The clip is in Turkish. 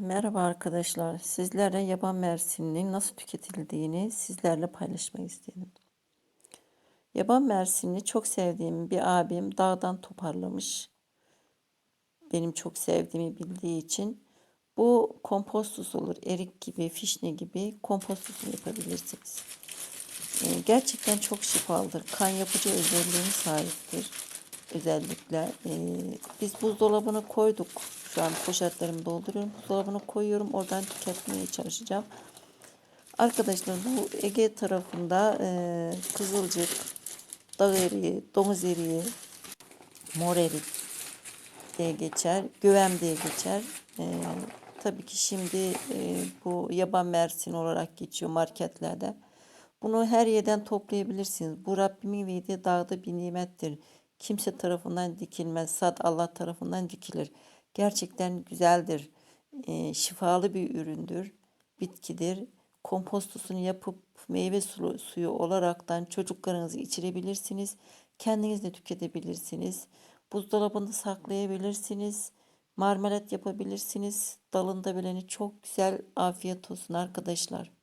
Merhaba arkadaşlar. Sizlerle yaban mersinin nasıl tüketildiğini sizlerle paylaşmak istedim. Yaban mersinini çok sevdiğim bir abim dağdan toparlamış. Benim çok sevdiğimi bildiği için bu kompostus olur. Erik gibi, fişne gibi kompostusunu yapabilirsiniz. Ee, Gerçekten çok şifalıdır. Kan yapıcı özelliğine sahiptir. Özellikle. Ee, biz buzdolabına koyduk. Şu an poşetlerimi dolduruyorum. Buzdolabına koyuyorum. Oradan tüketmeye çalışacağım. Arkadaşlar bu Ege tarafında e, kızılcık, dağ eriği, domuz eriği, mor erik diye geçer. Güvem diye geçer. Ee, tabii ki şimdi e, bu yaban mersin olarak geçiyor marketlerde. Bunu her yerden toplayabilirsiniz. Bu Rabbimin verdiği dağda bir nimettir. Kimse tarafından dikilmez. Sad Allah tarafından dikilir. Gerçekten güzeldir. Ee, şifalı bir üründür. Bitkidir. Kompostusunu yapıp meyve sulu- suyu olaraktan çocuklarınızı içirebilirsiniz. Kendiniz de tüketebilirsiniz. Buzdolabında saklayabilirsiniz. Marmelat yapabilirsiniz. Dalında bileni çok güzel. Afiyet olsun arkadaşlar.